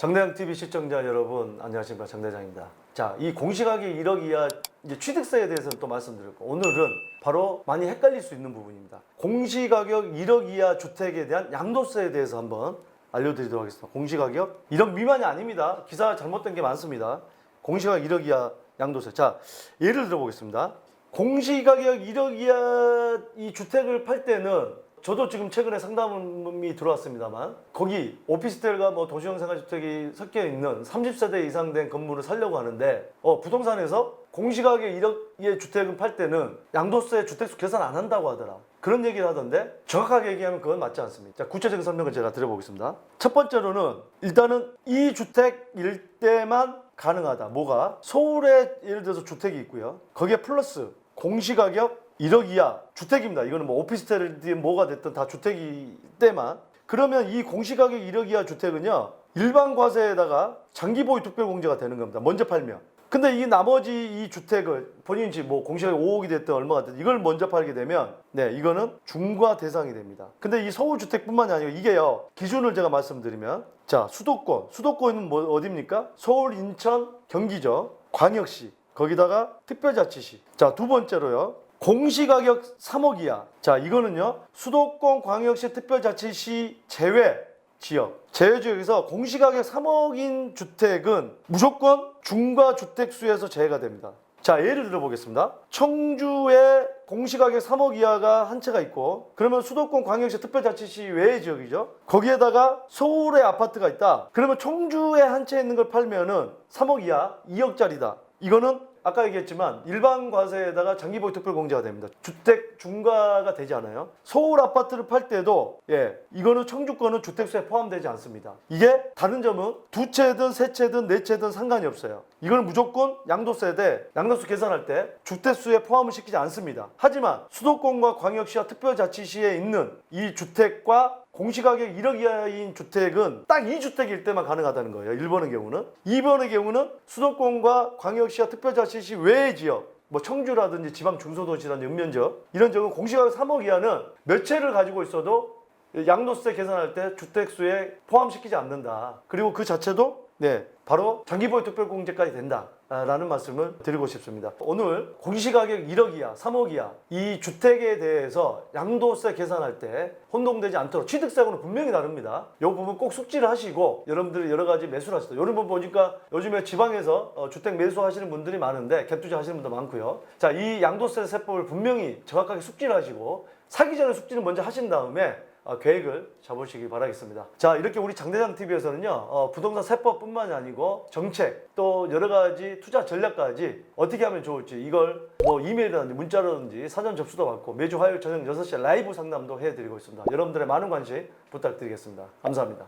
장대장 TV 시청자 여러분 안녕하십니까 장대장입니다. 자, 이 공시가격 1억 이하 이제 취득세에 대해서는 또 말씀드렸고 오늘은 바로 많이 헷갈릴 수 있는 부분입니다. 공시가격 1억 이하 주택에 대한 양도세에 대해서 한번 알려드리도록 하겠습니다. 공시가격 1억 미만이 아닙니다. 기사 잘못된 게 많습니다. 공시가격 1억 이하 양도세. 자, 예를 들어 보겠습니다. 공시가격 1억 이하 이 주택을 팔 때는 저도 지금 최근에 상담이 들어왔습니다만 거기 오피스텔과 뭐 도시형 생활주택이 섞여 있는 30세대 이상 된 건물을 살려고 하는데 어, 부동산에서 공시가격 1억의 주택은 팔 때는 양도세 주택수 계산 안 한다고 하더라. 그런 얘기를 하던데 정확하게 얘기하면 그건 맞지 않습니다. 자, 구체적인 설명을 제가 드려보겠습니다. 첫 번째로는 일단은 이 주택 일대만 가능하다. 뭐가? 서울에 예를 들어서 주택이 있고요. 거기에 플러스 공시가격 1억 이하 주택입니다. 이거는 뭐 오피스텔이든 뭐가 됐든 다 주택이 때만 그러면 이 공시가격 1억 이하 주택은요 일반 과세에다가 장기 보유 특별 공제가 되는 겁니다. 먼저 팔면. 근데 이 나머지 이 주택을 본인 집뭐 공시가격 5억이 됐든 얼마가 됐든 이걸 먼저 팔게 되면 네 이거는 중과 대상이 됩니다. 근데 이 서울 주택뿐만이 아니고 이게요 기준을 제가 말씀드리면 자 수도권 수도권은 뭐 어디입니까? 서울, 인천, 경기죠. 광역시 거기다가 특별자치시. 자 두 번째로요. 공시가격 3억 이하. 자, 이거는요. 수도권 광역시 특별자치시 제외 지역. 제외 지역에서 공시가격 3억인 주택은 무조건 중과 주택수에서 제외가 됩니다. 자, 예를 들어 보겠습니다. 청주에 공시가격 3억 이하가 한 채가 있고 그러면 수도권 광역시 특별자치시 외의 지역이죠. 거기에다가 서울에 아파트가 있다. 그러면 청주에 한 채 있는 걸 팔면은 3억 이하 2억짜리다. 이거는 아까 얘기했지만 일반 과세에다가 장기보유 특별 공제가 됩니다. 주택 중과가 되지 않아요. 서울 아파트를 팔 때도 예 이거는 청주권은 주택수에 포함되지 않습니다. 이게 다른 점은 두 채든 세 채든 네 채든 상관이 없어요. 이거는 무조건 양도세 대 양도세 계산할 때 주택수에 포함을 시키지 않습니다. 하지만 수도권과 광역시와 특별자치시에 있는 이 주택과 공시가격 1억 이하인 주택은 딱 2주택일 때만 가능하다는 거예요. 1번의 경우는. 2번의 경우는 수도권과 광역시와 특별자치시 외의 지역 뭐 청주라든지 지방 중소도시라든지 읍면적 이런 적은 공시가격 3억 이하는 몇 채를 가지고 있어도 양도세 계산할 때 주택수에 포함시키지 않는다. 그리고 그 자체도 네 바로 장기보유 특별공제까지 된다라는 말씀을 드리고 싶습니다. 오늘 공시가격 1억 이하, 3억 이하 이 주택에 대해서 양도세 계산할 때 혼동되지 않도록 취득세하고는 분명히 다릅니다. 이 부분 꼭 숙지를 하시고 여러분들이 여러 가지 매수를 하시죠. 여러분 보니까 요즘에 지방에서 어, 주택 매수하시는 분들이 많은데 갭투자 하시는 분도 많고요. 자, 이 양도세 세법을 분명히 정확하게 숙지를 하시고 사기 전에 숙지를 먼저 하신 다음에 어, 계획을 잡으시기 바라겠습니다. 자, 이렇게 우리 장대장 TV에서는요, 어, 부동산 세법뿐만이 아니고 정책 또 여러 가지 투자 전략까지 어떻게 하면 좋을지 이걸 뭐 이메일이라든지 문자라든지 사전 접수도 받고 매주 화요일 저녁 6시에 라이브 상담도 해드리고 있습니다. 여러분들의 많은 관심 부탁드리겠습니다. 감사합니다.